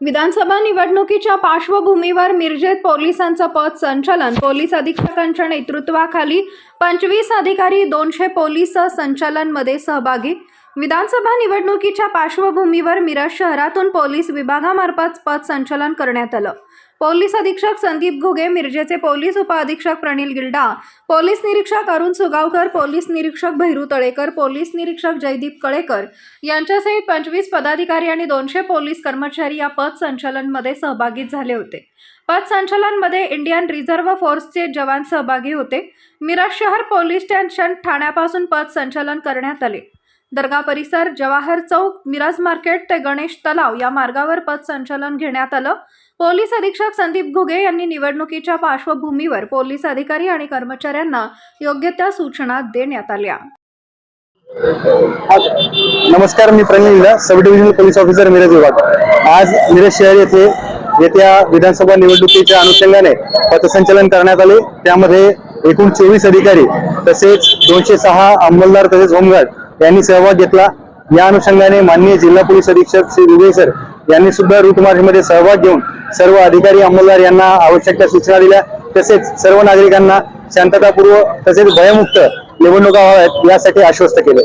विधानसभा निवडणुकीच्या पार्श्वभूमीवर मिरजेत पोलिसांचं पद संचलन. पोलीस अधीक्षकांच्या नेतृत्वाखाली पंचवीस अधिकारी दोनशे पोलीस संचलनमध्ये सहभागी विधानसभा निवडणुकीच्या पार्श्वभूमीवर मिरज शहरातून पोलीस विभागामार्फत पद संचलन करण्यात आलं. पोलीस अधीक्षक संदीप घुगे मिरजेचे पोलीस उपअधीक्षक प्रणिल गिल्डा पोलीस निरीक्षक अरुण सुगावकर पोलीस निरीक्षक भैरू तळेकर पोलीस निरीक्षक जयदीप कळेकर यांच्यासहित पंचवीस पदाधिकारी आणि दोनशे पोलीस कर्मचारी या पथ संचलनमध्ये सहभागी झाले होते. पथ संचलनमध्ये इंडियन रिझर्व्ह फोर्सचे जवान सहभागी होते. मिरज शहर पोलीस स्टेशन ठाण्यापासून पथ संचलन करण्यात आले. दर्गा परिसर जवाहर चौक मिरज मार्केट ते गणेश तलाव या मार्गावर पथसंचलन घेण्यात आलं. पोलीस अधीक्षक संदीप घुगे यांनी निवडणुकीच्या पार्श्वभूमीवर पोलीस अधिकारी आणि कर्मचाऱ्यांना योग्य त्या सूचना देण्यात आल्या. नमस्कार मी Pranil sub divisional police officer Miraj विभाग. आज मिरज शहर येथे येत्या विधानसभा निवडणुकीच्या अनुषंगाने पथसंचलन करण्यात आले. त्यामध्ये एकूण चोवीस अधिकारी तसेच दोनशे सहा अंमलदार तसेच होमगार्ड यांनी सहभाग घेतला. या अनुषंगाने माननीय जिल्हा पोलीस अधीक्षक श्री दुबे सर यांनी सुद्धा रूटमध्ये सहभाग घेऊन सर्व अधिकारी अंमलदार यांना आवश्यक त्या सूचना दिल्या. तसेच सर्व नागरिकांना शांततापूर्व तसेच भयमुक्त निवडणुका व्हाव्यात यासाठी आश्वस्त केले.